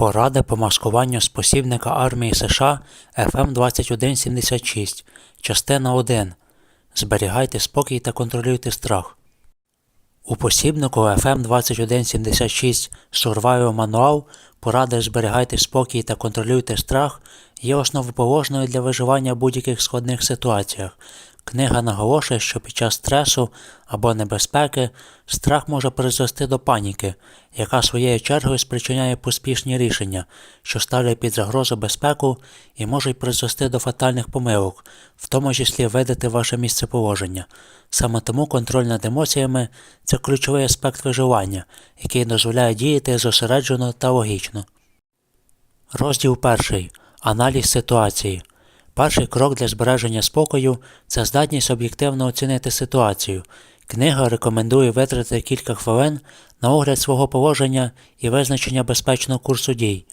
Поради по маскуванню спосібника армії США FM2176, частина 1. Зберігайте спокій та контролюйте страх. У посібнику FM2176 Survival Manual поради зберігайте спокій та контролюйте страх є основоположною для виживання в будь-яких складних ситуаціях. Книга наголошує, що під час стресу або небезпеки страх може призвести до паніки, яка своєю чергою спричиняє поспішні рішення, що ставлять під загрозу безпеку і можуть призвести до фатальних помилок, в тому числі видати ваше місцеположення. Саме тому контроль над емоціями це ключовий аспект виживання, який дозволяє діяти зосереджено та логічно. Розділ перший. Аналіз ситуації. Перший крок для збереження спокою це здатність об'єктивно оцінити ситуацію. Книга рекомендує витратити кілька хвилин на огляд свого положення і визначення безпечного курсу дій.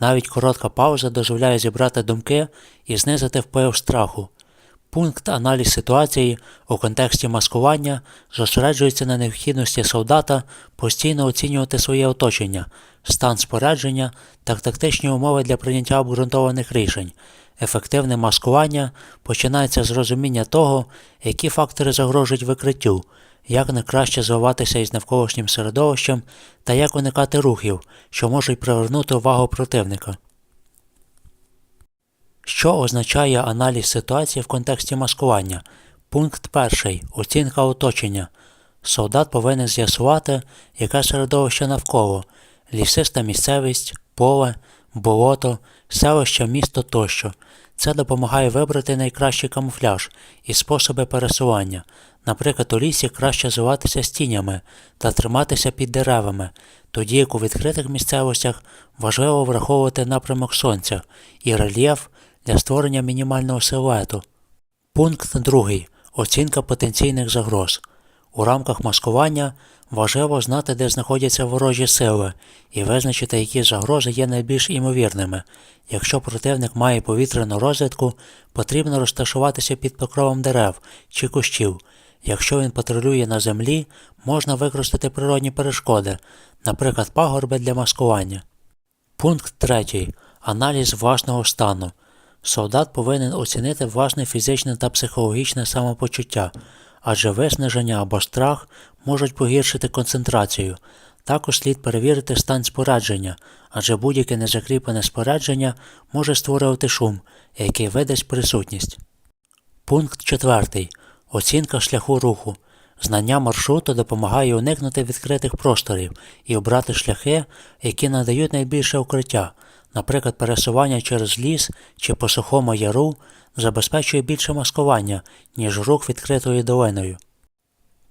Навіть коротка пауза дозволяє зібрати думки і знизити вплив страху. Пункт аналіз ситуації у контексті маскування зосереджується на необхідності солдата постійно оцінювати своє оточення, стан спорядження та тактичні умови для прийняття обґрунтованих рішень. Ефективне маскування починається з розуміння того, які фактори загрожують викриттю, як найкраще звиватися із навколишнім середовищем та як уникати рухів, що можуть привернути увагу противника. Що означає аналіз ситуації в контексті маскування? Пункт перший. Оцінка оточення. Солдат повинен з'ясувати, яке середовище навколо лісиста місцевість, поле, болото, селище, місто тощо. Це допомагає вибрати найкращий камуфляж і способи пересування. Наприклад, у лісі краще звиватися з тінями та триматися під деревами, тоді як у відкритих місцевостях важливо враховувати напрямок сонця і рельєф для створення мінімального силуету. Пункт 2. Оцінка потенційних загроз. У рамках маскування важливо знати, де знаходяться ворожі сили, і визначити, які загрози є найбільш імовірними. Якщо противник має повітряну розвідку, потрібно розташуватися під покровом дерев чи кущів. Якщо він патрулює на землі, можна використати природні перешкоди, наприклад, пагорби для маскування. Пункт 3. Аналіз власного стану. Солдат повинен оцінити власне фізичне та психологічне самопочуття, адже виснаження або страх можуть погіршити концентрацію. Також слід перевірити стан спорядження, адже будь-яке незакріплене спорядження може створювати шум, який видасть присутність. Пункт 4. Оцінка шляху руху. Знання маршруту допомагає уникнути відкритих просторів і обрати шляхи, які надають найбільше укриття. Наприклад, пересування через ліс чи по сухому яру забезпечує більше маскування, ніж рух відкритою долиною.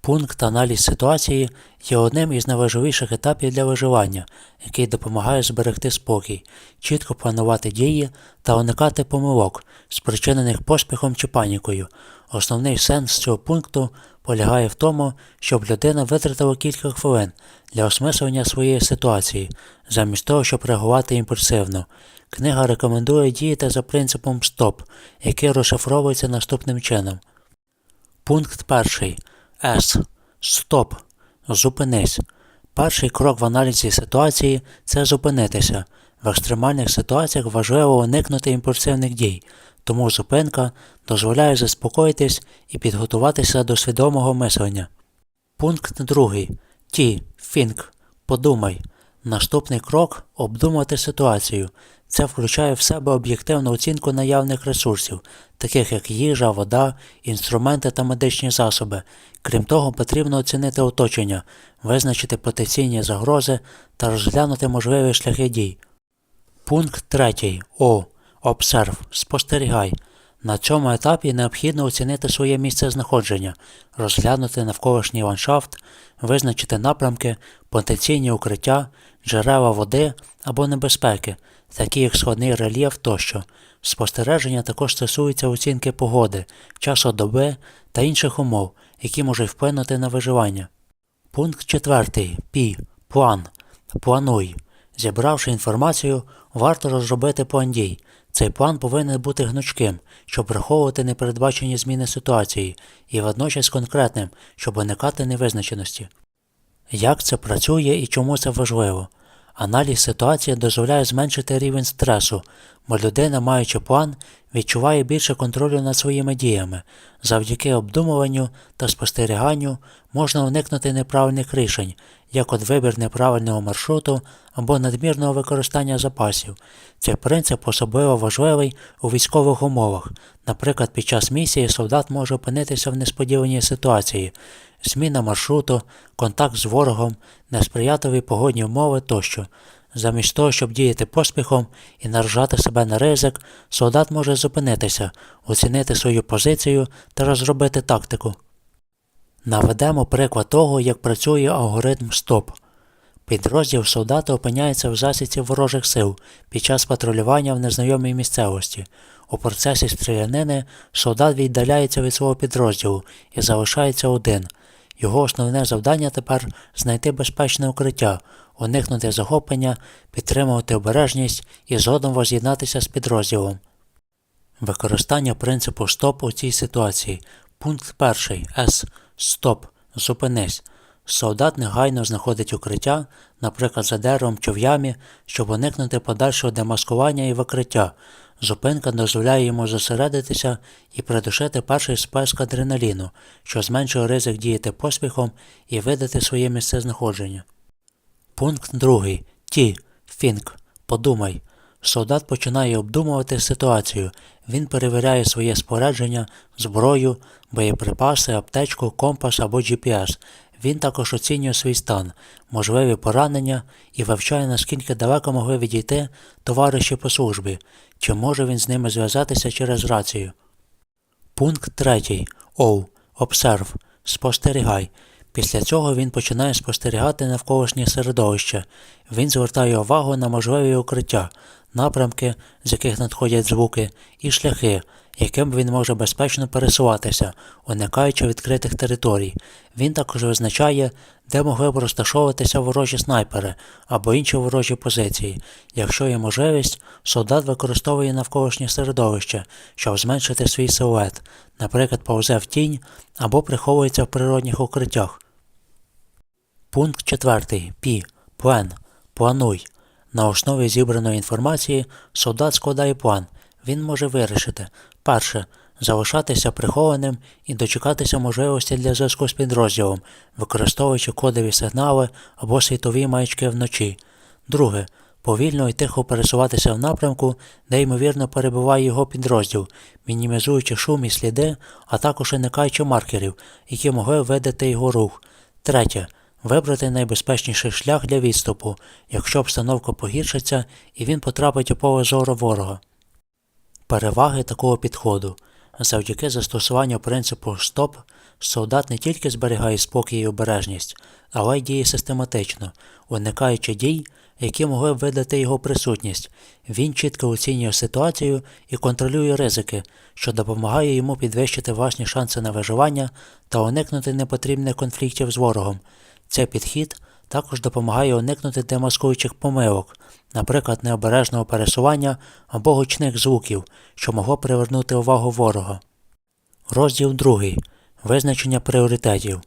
Пункт аналіз ситуації є одним із найважливіших етапів для виживання, який допомагає зберегти спокій, чітко планувати дії та уникати помилок, спричинених поспіхом чи панікою. Основний сенс цього пункту полягає в тому, щоб людина витратила кілька хвилин для осмислення своєї ситуації, замість того, щоб реагувати імпульсивно. Книга рекомендує діяти за принципом СТОП, який розшифровується наступним чином. Пункт перший. С. Стоп. Зупинись. Перший крок в аналізі ситуації це зупинитися. В екстремальних ситуаціях важливо уникнути імпульсивних дій, тому зупинка дозволяє заспокоїтись і підготуватися до свідомого мислення. Пункт 2. Ті. Фінк. Подумай. Наступний крок обдумати ситуацію. Це включає в себе об'єктивну оцінку наявних ресурсів, таких як їжа, вода, інструменти та медичні засоби. Крім того, потрібно оцінити оточення, визначити потенційні загрози та розглянути можливі шляхи дій. Пункт 3. О. Обсерв. Спостерігай. На цьому етапі необхідно оцінити своє місце знаходження, розглянути навколишній ландшафт, визначити напрямки, потенційні укриття, джерела води або небезпеки, такі як складний рельєф тощо. Спостереження також стосується оцінки погоди, часу доби та інших умов, які можуть вплинути на виживання. Пункт 4. Пі. План. Плануй. Зібравши інформацію, варто розробити план дій. Цей план повинен бути гнучким, щоб враховувати непередбачені зміни ситуації, і водночас конкретним, щоб уникати невизначеності. Як це працює і чому це важливо? Аналіз ситуації дозволяє зменшити рівень стресу, бо людина, маючи план, відчуває більше контролю над своїми діями. Завдяки обдумуванню та спостеріганню можна уникнути неправильних рішень, як от вибір неправильного маршруту або надмірного використання запасів. Цей принцип особливо важливий у військових умовах. Наприклад, під час місії солдат може опинитися в несподіваній ситуації, зміна маршруту, контакт з ворогом, несприятливі погодні умови тощо. Замість того, щоб діяти поспіхом і наражати себе на ризик, солдат може зупинитися, оцінити свою позицію та розробити тактику. Наведемо приклад того, як працює алгоритм СТОП. Підрозділ солдата опиняється в засідці ворожих сил під час патрулювання в незнайомій місцевості. У процесі стрілянини солдат віддаляється від свого підрозділу і залишається один. Його основне завдання тепер знайти безпечне укриття, уникнути захоплення, підтримувати обережність і згодом воз'єднатися з підрозділом. Використання принципу СТОП у цій ситуації. Пункт перший С. Стоп. Зупинись. Солдат негайно знаходить укриття, наприклад, за деревом чи в ямі, щоб уникнути подальшого демаскування і викриття. Зупинка дозволяє йому зосередитися і придушити перший сплеск адреналіну, що зменшує ризик діяти поспіхом і видати своє місце знаходження. Пункт другий. Ті. Фінк. Подумай. Солдат починає обдумувати ситуацію. Він перевіряє своє спорядження, зброю, боєприпаси, аптечку, компас або GPS. Він також оцінює свій стан, можливі поранення і вивчає, наскільки далеко могли відійти товариші по службі, чи може він з ними зв'язатися через рацію. Пункт третій. Оу. Обсерв. Спостерігай. Після цього він починає спостерігати навколишнє середовище. Він звертає увагу на можливі укриття, напрямки, з яких надходять звуки, і шляхи, яким він може безпечно пересуватися, уникаючи відкритих територій. Він також визначає, де могли б розташовуватися ворожі снайпери або інші ворожі позиції. Якщо є можливість, солдат використовує навколишнє середовище, щоб зменшити свій силует, наприклад, повзе в тінь або приховується в природних укриттях. Пункт 4. Пі. План. Плануй. На основі зібраної інформації солдат складає план. Він може вирішити перше. Залишатися прихованим і дочекатися можливості для зв'язку з підрозділом, використовуючи кодові сигнали або світові маячки вночі. Друге. Повільно і тихо пересуватися в напрямку, де ймовірно перебуває його підрозділ, мінімізуючи шум і сліди, а також уникаючи маркерів, які могли видати його рух. Третє. Вибрати найбезпечніший шлях для відступу, якщо обстановка погіршиться і він потрапить у поле зору ворога. Переваги такого підходу. Завдяки застосуванню принципу СТОП солдат не тільки зберігає спокій і обережність, але й діє систематично, уникаючи дій, які могли б видати його присутність. Він чітко оцінює ситуацію і контролює ризики, що допомагає йому підвищити власні шанси на виживання та уникнути непотрібних конфліктів з ворогом. Цей підхід також допомагає уникнути демаскуючих помилок, наприклад, необережного пересування або гучних звуків, що могло привернути увагу ворога. Розділ 2. Визначення пріоритетів.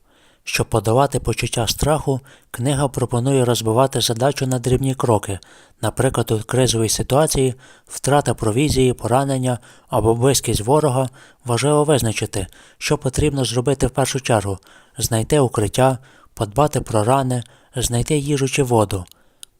Щоб подавати почуття страху, книга пропонує розбивати задачу на дрібні кроки, наприклад, у кризовій ситуації втрата провізії, поранення або близькість ворога важливо визначити, що потрібно зробити в першу чергу знайти укриття, подбати про рани, знайти їжу чи воду.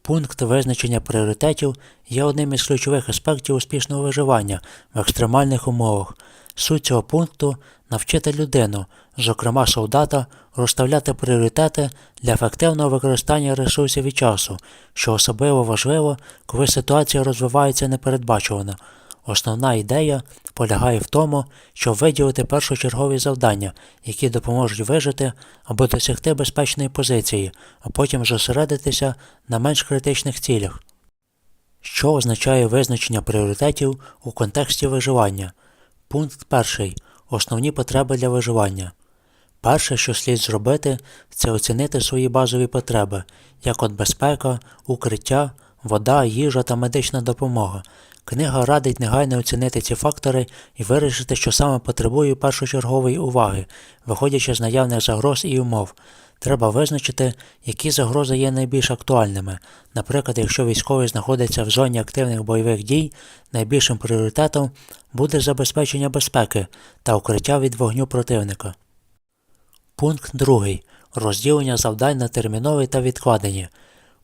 Пункт визначення пріоритетів є одним із ключових аспектів успішного виживання в екстремальних умовах. Суть цього пункту навчити людину, зокрема солдата, розставляти пріоритети для ефективного використання ресурсів і часу, що особливо важливо, коли ситуація розвивається непередбачувано. Основна ідея полягає в тому, щоб виділити першочергові завдання, які допоможуть вижити або досягти безпечної позиції, а потім зосередитися на менш критичних цілях. Що означає визначення пріоритетів у контексті виживання? Пункт перший. Основні потреби для виживання. Перше, що слід зробити, це оцінити свої базові потреби, як от безпека, укриття, вода, їжа та медична допомога. Книга радить негайно оцінити ці фактори і вирішити, що саме потребує першочергової уваги, виходячи з наявних загроз і умов. Треба визначити, які загрози є найбільш актуальними. Наприклад, якщо військовий знаходиться в зоні активних бойових дій, найбільшим пріоритетом буде забезпечення безпеки та укриття від вогню противника. Пункт 2. Розділення завдань на термінові та відкладені.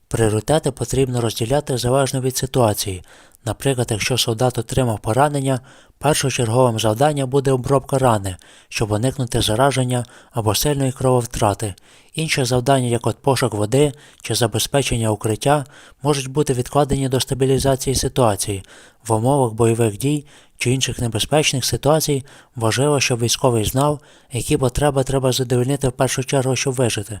Пріоритети потрібно розділяти залежно від ситуації. Наприклад, якщо солдат отримав поранення, першочерговим завданням буде обробка рани, щоб уникнути зараження або сильної крововтрати. Інші завдання, як от пошук води чи забезпечення укриття, можуть бути відкладені до стабілізації ситуації. В умовах бойових дій чи інших небезпечних ситуацій важливо, щоб військовий знав, які потреби треба задовольнити в першу чергу, щоб вижити.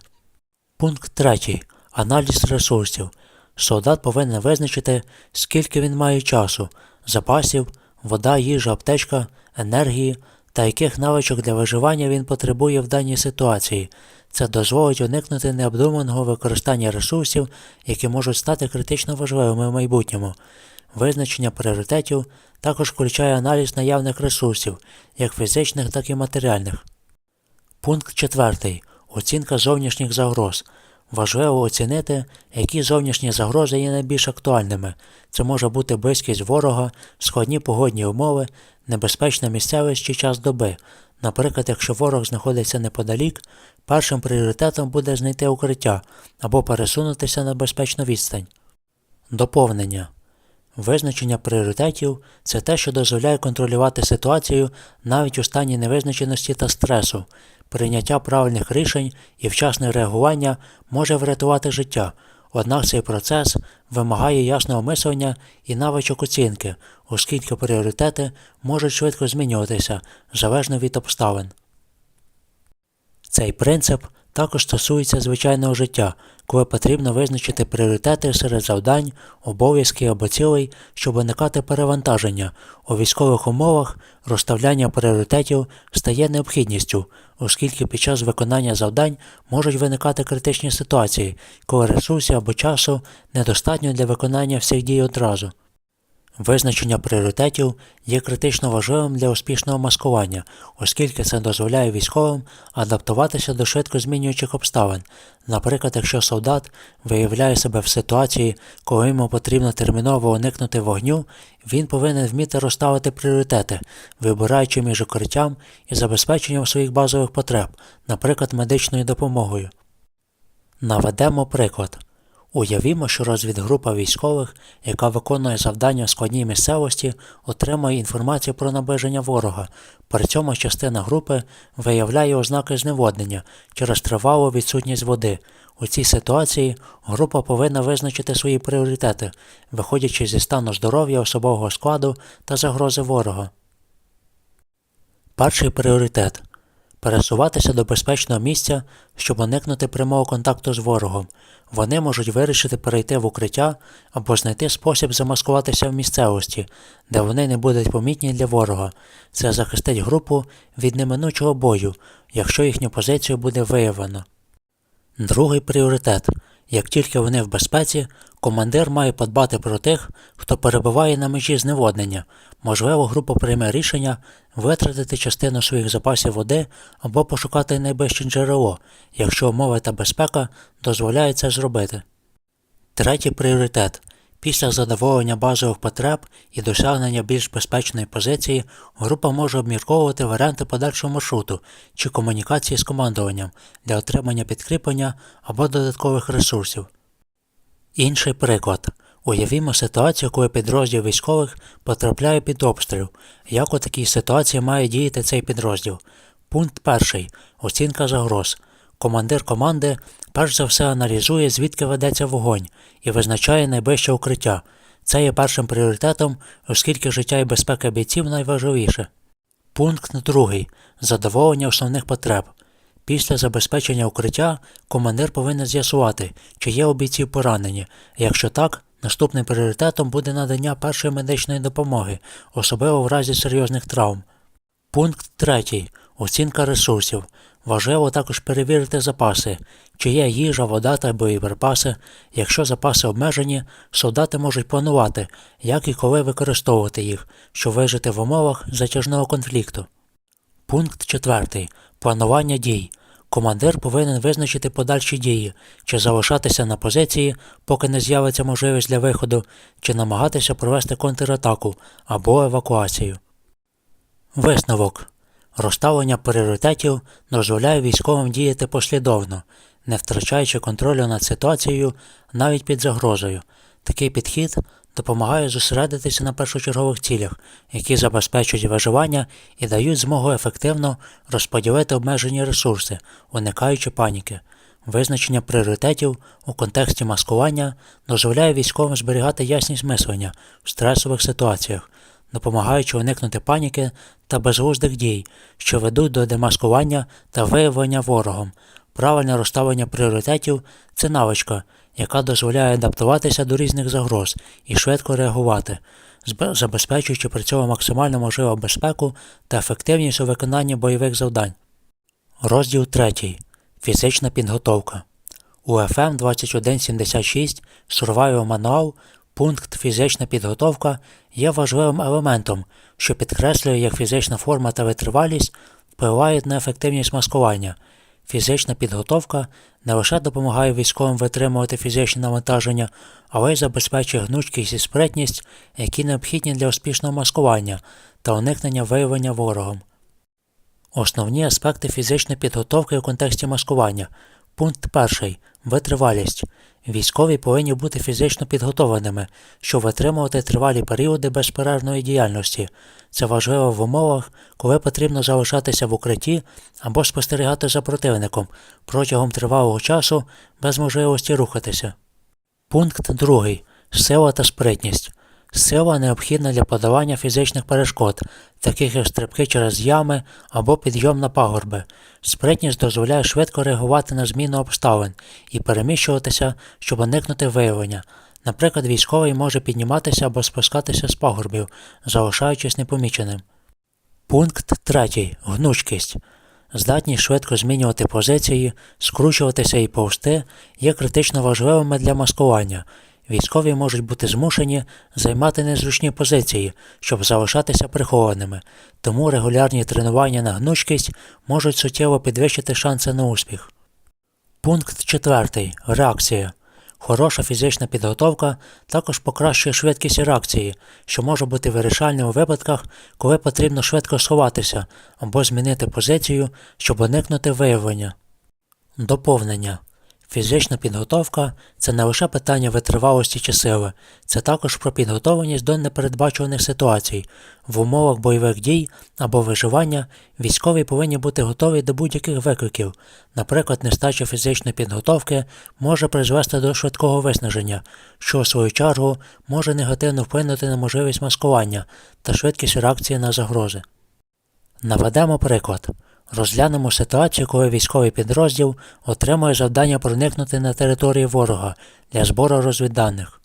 Пункт 3. Аналіз ресурсів. Солдат повинен визначити, скільки він має часу, запасів, вода, їжа, аптечка, енергії та яких навичок для виживання він потребує в даній ситуації. Це дозволить уникнути необдуманого використання ресурсів, які можуть стати критично важливими в майбутньому. Визначення пріоритетів також включає аналіз наявних ресурсів, як фізичних, так і матеріальних. Пункт 4. Оцінка зовнішніх загроз. Важливо оцінити, які зовнішні загрози є найбільш актуальними. Це може бути близькість ворога, складні погодні умови, небезпечна місцевість чи час доби. Наприклад, якщо ворог знаходиться неподалік, першим пріоритетом буде знайти укриття або пересунутися на безпечну відстань. Доповнення. Визначення пріоритетів це те, що дозволяє контролювати ситуацію навіть у стані невизначеності та стресу. Прийняття правильних рішень і вчасне реагування може врятувати життя, однак цей процес вимагає ясного мислення і навичок оцінки, оскільки пріоритети можуть швидко змінюватися залежно від обставин. Цей принцип також стосується звичайного життя, коли потрібно визначити пріоритети серед завдань, обов'язків або цілей, щоб уникати перевантаження. У військових умовах розставляння пріоритетів стає необхідністю, оскільки під час виконання завдань можуть виникати критичні ситуації, коли ресурсів або часу недостатньо для виконання всіх дій одразу. Визначення пріоритетів є критично важливим для успішного маскування, оскільки це дозволяє військовим адаптуватися до швидко змінюючих обставин. Наприклад, якщо солдат виявляє себе в ситуації, коли йому потрібно терміново уникнути вогню, він повинен вміти розставити пріоритети, вибираючи між укриттям і забезпеченням своїх базових потреб, наприклад, медичною допомогою. Наведемо приклад. Уявімо, що розвідгрупа військових, яка виконує завдання в складній місцевості, отримує інформацію про наближення ворога. При цьому частина групи виявляє ознаки зневоднення через тривалу відсутність води. У цій ситуації група повинна визначити свої пріоритети, виходячи зі стану здоров'я особового складу та загрози ворога. Перший пріоритет пересуватися до безпечного місця, щоб уникнути прямого контакту з ворогом. Вони можуть вирішити перейти в укриття або знайти спосіб замаскуватися в місцевості, де вони не будуть помітні для ворога. Це захистить групу від неминучого бою, якщо їхню позицію буде виявлено. Другий пріоритет. Як тільки вони в безпеці, командир має подбати про тих, хто перебуває на межі зневоднення. Можливо, група прийме рішення витратити частину своїх запасів води або пошукати найближче джерело, якщо умови та безпека дозволяють це зробити. Третій пріоритет. Після задоволення базових потреб і досягнення більш безпечної позиції, група може обмірковувати варіанти подальшого маршруту чи комунікації з командуванням для отримання підкріплення або додаткових ресурсів. Інший приклад. Уявімо ситуацію, коли підрозділ військових потрапляє під обстріл. Як у такій ситуації має діяти цей підрозділ? Пункт перший. Оцінка загроз. Командир команди перш за все аналізує, звідки ведеться вогонь, і визначає найближче укриття. Це є першим пріоритетом, оскільки життя і безпека бійців найважливіше. Пункт другий. Задоволення основних потреб. Після забезпечення укриття командир повинен з'ясувати, чи є у бійців поранені. Якщо так, наступним пріоритетом буде надання першої медичної допомоги, особливо в разі серйозних травм. Пункт третій. Оцінка ресурсів. Важливо також перевірити запаси, чи є їжа, вода та боєприпаси. Якщо запаси обмежені, солдати можуть планувати, як і коли використовувати їх, щоб вижити в умовах затяжного конфлікту. Пункт 4. Планування дій. Командир повинен визначити подальші дії, чи залишатися на позиції, поки не з'явиться можливість для виходу, чи намагатися провести контратаку або евакуацію. Висновок. Розставлення пріоритетів дозволяє військовим діяти послідовно, не втрачаючи контролю над ситуацією навіть під загрозою. Такий підхід допомагає зосередитися на першочергових цілях, які забезпечують виживання і дають змогу ефективно розподілити обмежені ресурси, уникаючи паніки. Визначення пріоритетів у контексті маскування дозволяє військовим зберігати ясність мислення в стресових ситуаціях, допомагаючи уникнути паніки та безглуздих дій, що ведуть до демаскування та виявлення ворогом. Правильне розставлення пріоритетів це навичка, яка дозволяє адаптуватися до різних загроз і швидко реагувати, забезпечуючи при цьому максимально можливу безпеку та ефективність у виконанні бойових завдань. Розділ 3. Фізична підготовка. У FM 2176 Survival Manual пункт фізична підготовка є важливим елементом, що підкреслює, як фізична форма та витривалість впливають на ефективність маскування. Фізична підготовка не лише допомагає військовим витримувати фізичні навантаження, але й забезпечує гнучкість і спритність, які необхідні для успішного маскування та уникнення виявлення ворогом. Основні аспекти фізичної підготовки у контексті маскування. Пункт 1. Витривалість. Військові повинні бути фізично підготованими, щоб витримувати тривалі періоди безперервної діяльності. Це важливо в умовах, коли потрібно залишатися в укритті або спостерігати за противником протягом тривалого часу без можливості рухатися. Пункт 2. Сила та спритність. Сила необхідна для подолання фізичних перешкод, таких як стрибки через ями або підйом на пагорби. Спритність дозволяє швидко реагувати на зміну обставин і переміщуватися, щоб уникнути виявлення. Наприклад, військовий може підніматися або спускатися з пагорбів, залишаючись непоміченим. Пункт 3. Гнучкість. Здатність швидко змінювати позиції, скручуватися і повсти є критично важливими для маскування. Військові можуть бути змушені займати незручні позиції, щоб залишатися прихованими, тому регулярні тренування на гнучкість можуть суттєво підвищити шанси на успіх. Пункт 4. Реакція. Хороша фізична підготовка також покращує швидкість реакції, що може бути вирішальним у випадках, коли потрібно швидко сховатися або змінити позицію, щоб уникнути виявлення. Доповнення. Фізична підготовка це не лише питання витривалості чи сили, це також про підготовленість до непередбачуваних ситуацій. В умовах бойових дій або виживання військові повинні бути готові до будь-яких викликів. Наприклад, нестача фізичної підготовки може призвести до швидкого виснаження, що у свою чергу може негативно вплинути на можливість маскування та швидкість реакції на загрози. Наведемо приклад. Розглянемо ситуацію, коли військовий підрозділ отримує завдання проникнути на територію ворога для збору розвідданих.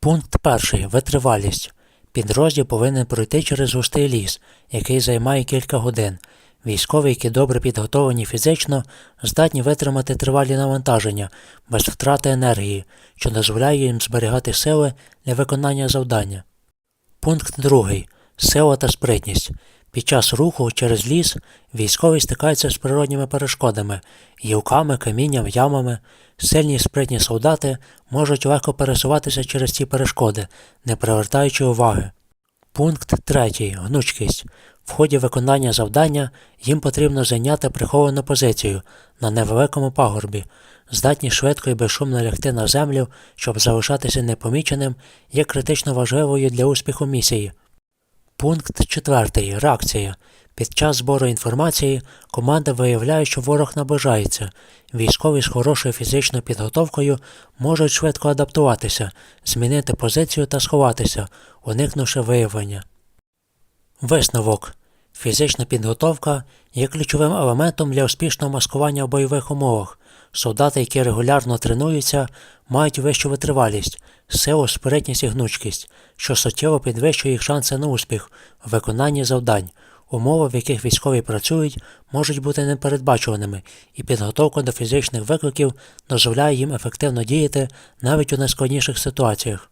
Пункт 1. Витривалість. Підрозділ повинен пройти через густий ліс, який займає кілька годин. Військові, які добре підготовлені фізично, здатні витримати тривалі навантаження без втрати енергії, що дозволяє їм зберігати сили для виконання завдання. Пункт 2. Сила та спритність. Під час руху через ліс військові стикаються з природніми перешкодами, гілками, камінням, ямами. Сильні і спритні солдати можуть легко пересуватися через ці перешкоди, не привертаючи уваги. Пункт 3. Гнучкість. В ході виконання завдання їм потрібно зайняти приховану позицію на невеликому пагорбі. Здатність швидко і безшумно лягти на землю, щоб залишатися непоміченим, є критично важливою для успіху місії. Пункт 4. Реакція. Під час збору інформації команда виявляє, що ворог наближається. Військові з хорошою фізичною підготовкою можуть швидко адаптуватися, змінити позицію та сховатися, уникнувши виявлення. Висновок. Фізична підготовка є ключовим елементом для успішного маскування в бойових умовах. Солдати, які регулярно тренуються, мають вищу витривалість, силу, спритність і гнучкість, що суттєво підвищує їх шанси на успіх у виконанні завдань. Умови, в яких військові працюють, можуть бути непередбачуваними, і підготовка до фізичних викликів дозволяє їм ефективно діяти навіть у найскладніших ситуаціях.